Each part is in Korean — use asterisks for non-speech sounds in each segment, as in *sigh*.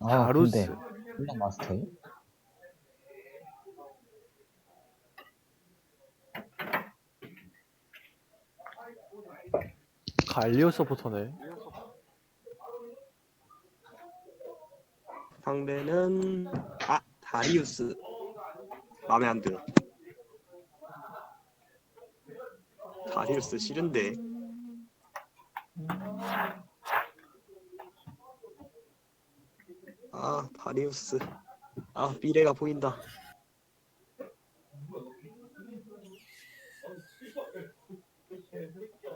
아 바루스. 근데 힐러 마스터이? 갈리오 서포터네. 상대는 아 다리우스 마음에 안 들어. 다리우스 싫은데. 아 다리우스 아 미래가 보인다.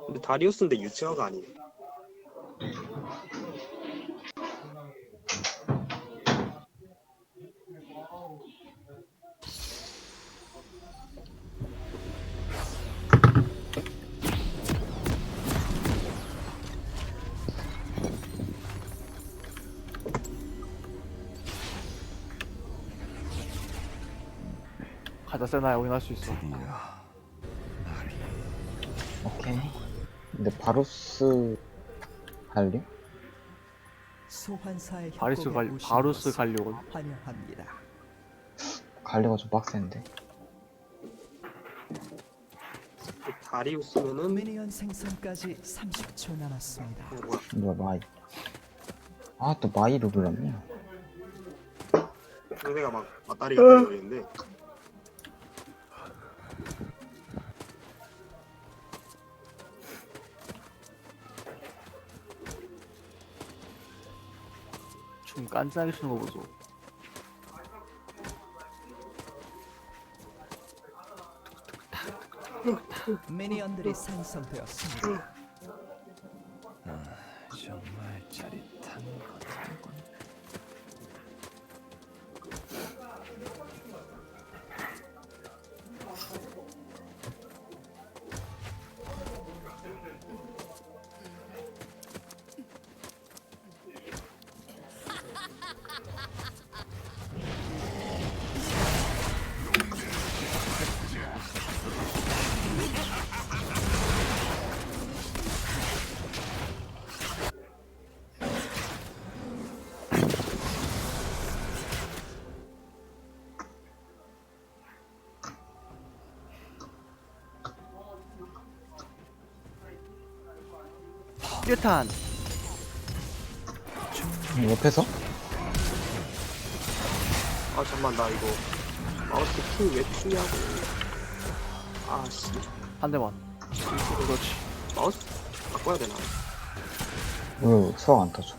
근데 다리우스인데 유치화가 아니네. 가자 세나 여긴 할수 있어. 오케이 근데 바루스 갈리? 소환사의 바리스 협곡에 갈 오신 바루스 것을 갈리오. 환영합니다. 갈리가 좀 빡센데 다리우스면은 미니언 생성까지 30초 남았습니다. 어, 뭐야? 뭐야 마이 아 또 마이로 불렀네 상대가 막 맞다리가 되어있는데 깐짠하게 쓰는 거 보소. 미니언들이 생성되었습니다. 1탄. 음, 옆에서? 아 잠만 나 이거 마우스 키왜 투냐고. 아씨. 한 대만. 그렇지. 마우스 바꿔야 되나? 어, 왜 수학 안 타죠?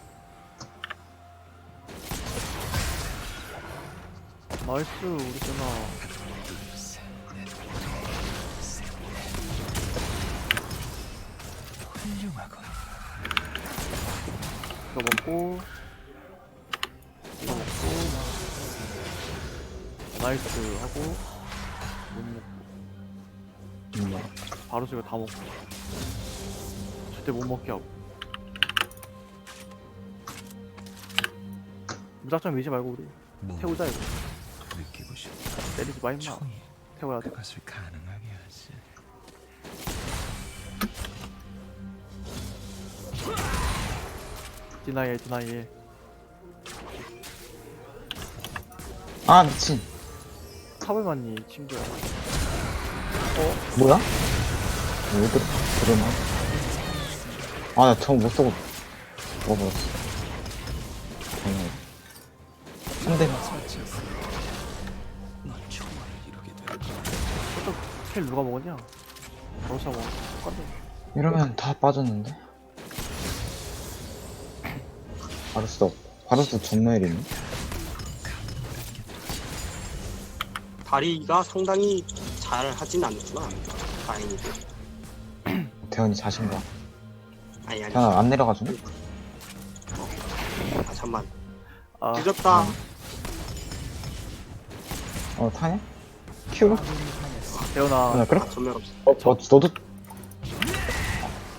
말수 우리 누나. 이거 먹고 이거 먹고 나이스 하고 못 먹고. 음, 뭐. 바로 이거 다 먹고. 절대 못 먹게 하고. 무작정 밀지 말고 우리 뭐 태우자 이거. 느끼고 싶다. 때리지 마 임마. 태워야 돼 디나이에 디나이에 아 미친 탑을 맞니 친구야 뭐야? 왜 그래? 그러나? 아나 저거 못 쓰고 먹어버렸어 당연히 상대만 넌 총알을 이루게 될 거야. 저쪽 텔 누가 먹었냐 러시아 먹었어 똑같네 이러면 다 빠졌는데? 바루스 없 바루스 전멸이네? 다리가 상당히 잘 하진 않구나 다행히도 대현이 자신감 아니 아니 대현아 안 내려가주네? 아 잠만 아 늦었다 어 타냐? 큐? 대현아 아, 그래? 아, 전멸 없어 어, 어 너도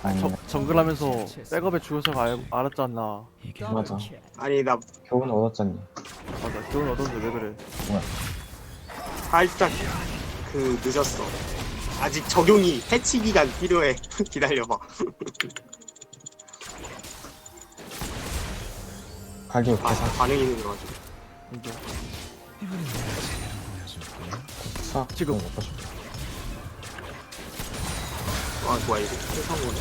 아니 저, 정글하면서 백업에 죽여서 알, 알았지 않나 이게 맞아. 아니 나 교훈 얻었잖니. 맞아 기운 얻었는데 왜 그래? 살짝 그 늦었어. 아직 적용이 해치 기간 필요해. *laughs* 기다려봐. *laughs* 갈리오 아 계산. 반응이 느려가지고 이제. 수학 지금. 먹고 싶어 아 뭐야 이거. 세상오네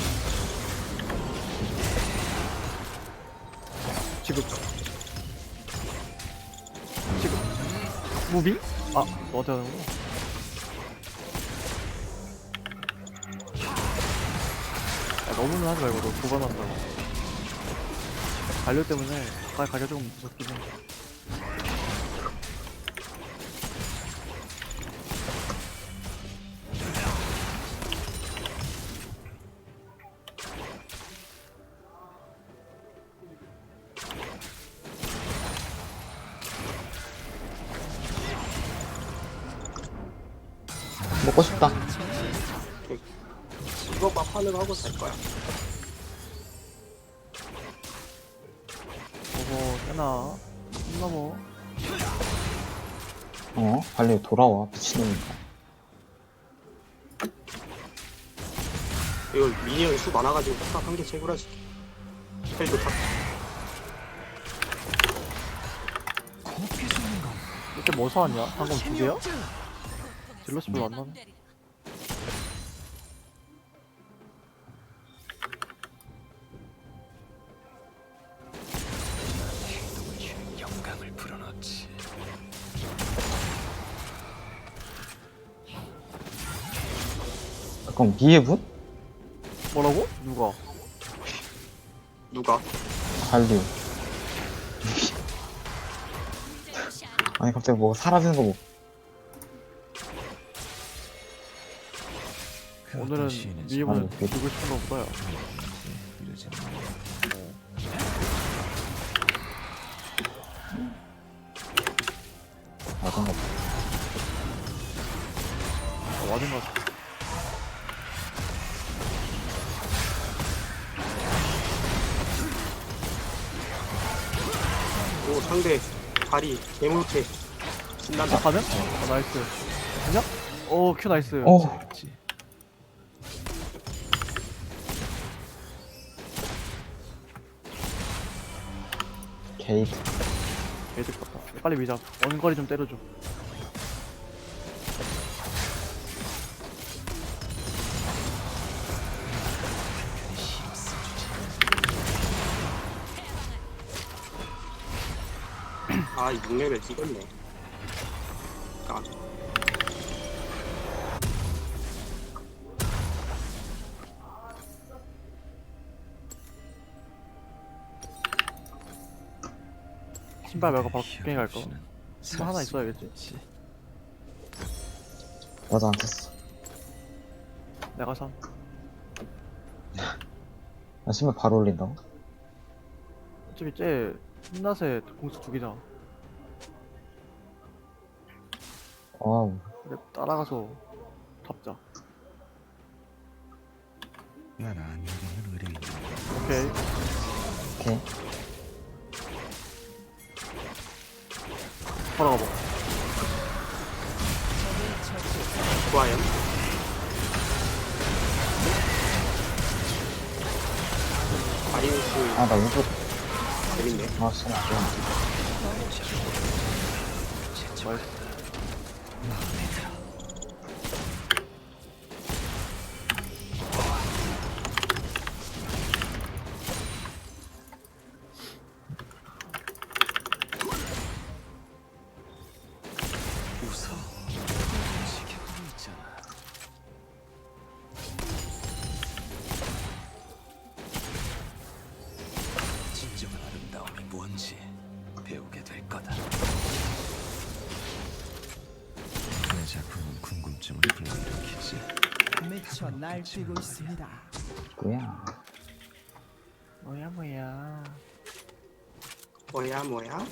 지금. 지금. 무빙? 아 너한테 하는구나 야 너무는 하지 말고 너 도발한다고. 갈려 때문에 가까이 가기가 조금 무섭긴 해 먹고 싶다. 이거만 환영하고 살 거야. 어머 깨나. 힘나뭐 어? 갈리오 돌아와 미친놈인가 이걸 미니언 수 많아가지고 딱 한 개 채굴하지. 헬도 탑 곱게 죽는 건 이때 뭐 사왔냐? 방금 두 개야? 딜러스 별로 안 나네 영감을 불어넣지. 그럼 미해분? 뭐라고? 누가? 누가 갈리오 아니 갑자기 뭐가 사라지는 거 뭐. 오늘은 아니, 그- 주고 싶은가 보다요. 맞은 거 봐. 아, 맞은 것 같아. 오 상대. 다리. 개물태. 신난다. 나 가면? 아, 나이스. 그냥? 오, 큐 나이스. 어. 지 게이트 개들 같다. 빨리 미자 원거리 좀 때려줘. 아 6레벨 찍었네 신발 말고 바로 국경에 갈까? 신발 하나 있어야겠지. 나도 안 샀어 내가 산 *laughs* 나 신발 바로 올린다고? 어차피 쟤 흰낫에 공수 두 개잖아 와우 그래 따라가서 잡자 난 안경을 의뢰인. 오케이 오케이 걸어가 봐. 좋아요. 마리우스. 아나 이거 재밌네. 아 진짜 안좋 미쳐 날뛰고 있습니다. 뭐야 뭐야 뭐야. 뭐야 뭐야?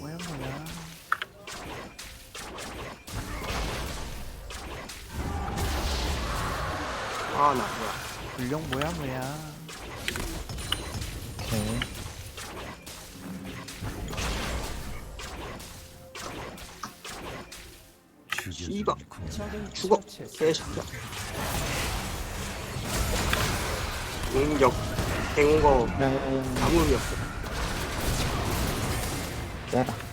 뭐야 뭐야. 아나 뭐야. 불령 뭐야 뭐야. 오케이 씨발. 죽어. 개장자 능력 행거. 아무 의미 없어. 깨라.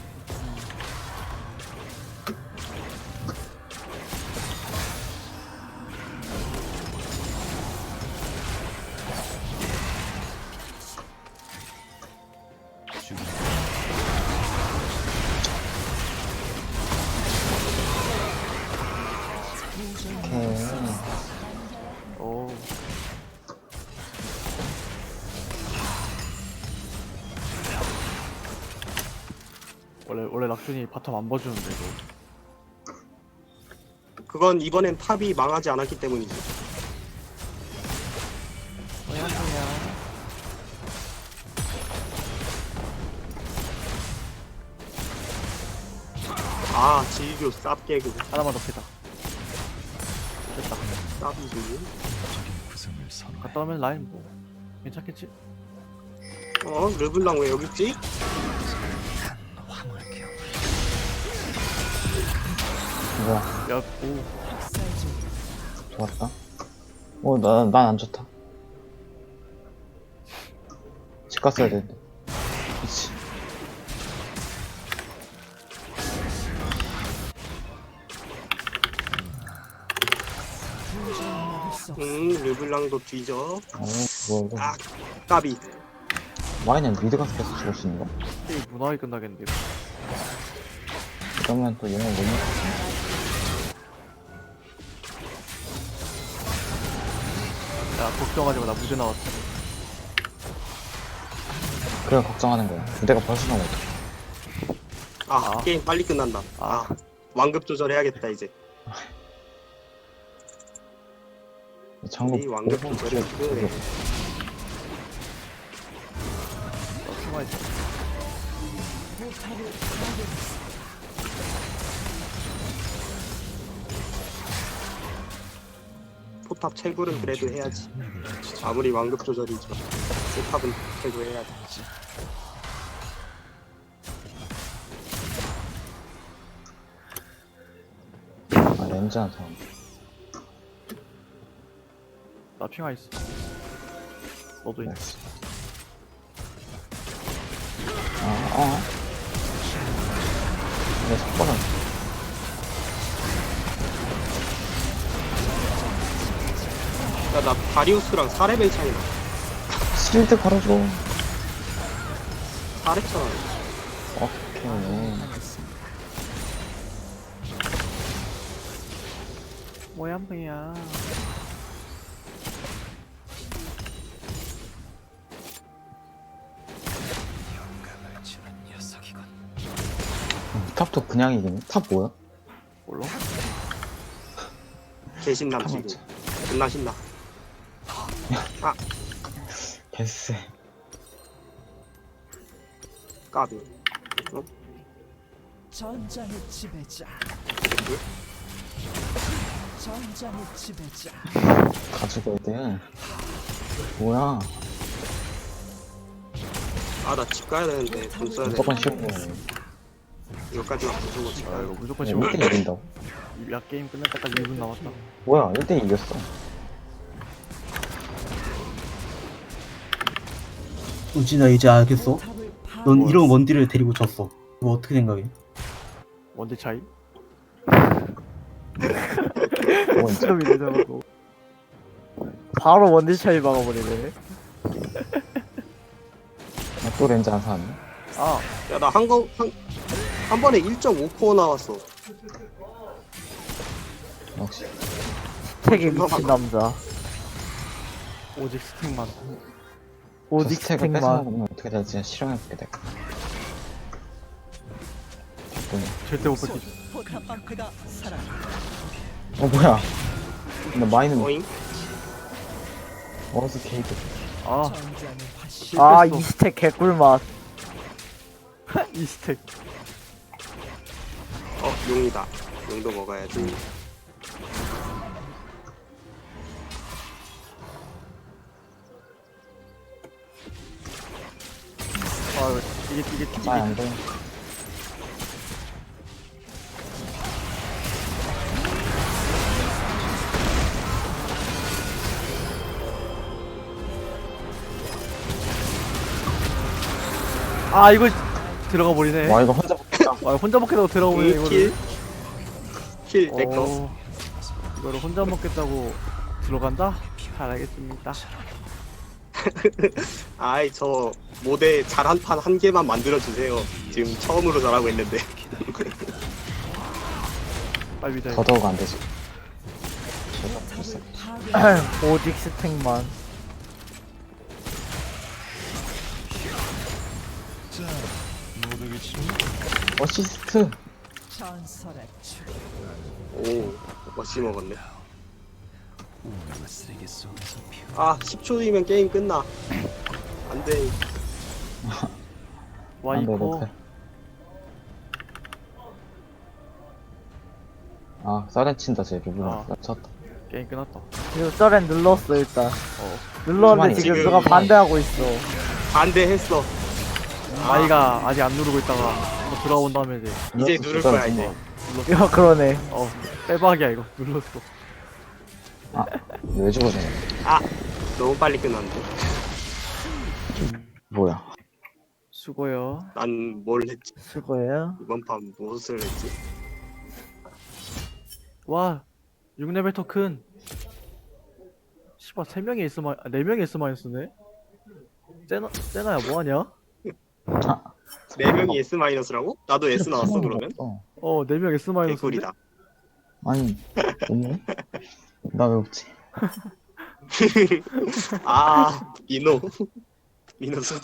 원래 원래 낙준이 바텀 안 봐주는데 이거. 그건 이번엔 탑이 망하지 않았기 때문이지. 아, 질교 쌉개그. 하나만 더 패다. 됐다. 쌉이지. 구성을 선호해 갔다 오면 라인 뭐 괜찮겠지? 어, 르블랑 왜 여기 있지? 뭐야, 야, 오. 좋았다. 어, 나, 난안 좋다. 집 갔어야 되는데. 없. 응, 르블랑도 뒤져. 어, 뭐, 이거. 아, 까비. 와인은 미드 가서 계속 죽을 수 있는 거? 게임 무난하게 끝나겠는데. 이거. 이러면 또 영웅 못 먹겠지. 야, 걱정하지 마. 나 무죄 나왔어. 그래, 걱정하는 거야. 무대가 벌써 나오고. 아, 아. 게임 빨리 끝난다. 아, 아. 완급 조절해야겠다, 이제. 장구 이 완급 조절이 그래. 나 숨어있어. 포탑 채굴은 그래도 해야지. 아무리 완급 조절이죠. 포탑은 채굴해야 지. 아, 렌즈 한 사람. 나 핑하 있어. 너도 있. 나이스. 아, 어. 내 속보는 야, 나 다리우스랑 4레벨 차이 나. 실드 걸어줘. 4렙잖아. 오케이. 뭐야 뭐야. 녀석이군 탑도 그냥 이기네. 탑 뭐야? 몰라? 개신남 탑 지금. 신나. 개쎄. 까비. 전장의 지배자. 전장의 지배자. 가지고 애들. 뭐야? 아, 나 집 가야 되는데 돈 써야 돼. 무조건 쉬운 거야. 여기까지만 집야 가야 이거 돼. 무조건 야, 지금 1대 이긴다고? 야 게임 끝날 때까지 1분 남았다. 뭐야, 1대 이겼어. 우진아 이제 알겠어? 넌 파괴. 이런 원딜을 데리고 졌어. 이거 어떻게 생각해? 원딜 차이? 뭐, 이제. 점이 되잖아고. 바로 원딜 차이 막아버리네. 아, 또 렌즈 한 사람. 아, 야, 나 한 거, 한, 한 번에 1.5코어 나왔어. 역시. 스택에 미친 남자. 오직 스틱만. 오직 저 스택을. 뺏어먹으면 어떻게 될지 실험해볼게, 내가. 됐군. 절대 못 뺏기죠. 포탑 방패가 사라. 어, 뭐야. 나 마이는 어잉? 어스 케이크. 아, 전장의 화신. 실패했어. 아, 이 스택 개꿀맛. *laughs* 이 스택. 어, 용이다. 용도 먹어야지. 아, 이게 이게 이게 마이 안 돼. 아, 이거 들어가 버리네. 와 이거 혼자 먹겠다 와 혼자 먹겠다고 들어가 버리네 이거를. 킬. 킬, 내꺼. 오, 이거를 혼자 먹겠다고 들어간다? 잘 알겠습니다. *laughs* 아이, 저 모델 잘한 판 한 개만 만들어 주세요. 지금 처음으로 잘하고 있는데. *laughs* 빨리 돼. 더더욱 안 되지 *clears throat* 오직 스택만. 어시스트 전설의 출 오, 멋지 먹었네. 아, 10초 뒤면 게임 끝나. 안 돼. *laughs* 와 안 이거 네, 네. 아 썰렌 친다 쟤 루블 아. 쳤다 게임 끝났다. 지금 썰엔 눌렀어 일단. 어. 눌렀는데 지금 지금 누가 반대하고 있어. 반대했어. 마이가 아직 안 누르고 있다가 한번 들어온 다음에 이제 이제 누를 거야, 이제. *laughs* 야 그러네. 어 빼박이야 이거 눌렀어. 왜 죽어져 아, 너무 빨리 끝났는데. 뭐야 수고요. 난 뭘 했지? 수고해요. 이번 판 무엇을 했지? 와 6레벨 토큰. 씨발 3명이 S 마 4명이 S 마이너스네. 세나 세나야 뭐 하냐? *laughs* 네 명이 S 마이너스라고? 나도 S 나왔어 그러면? 어. 어 4명 S 마이너스. 개꿀이다. 아니 없네 *laughs* 나 왜 없지? *laughs* 아 민호. 민호 수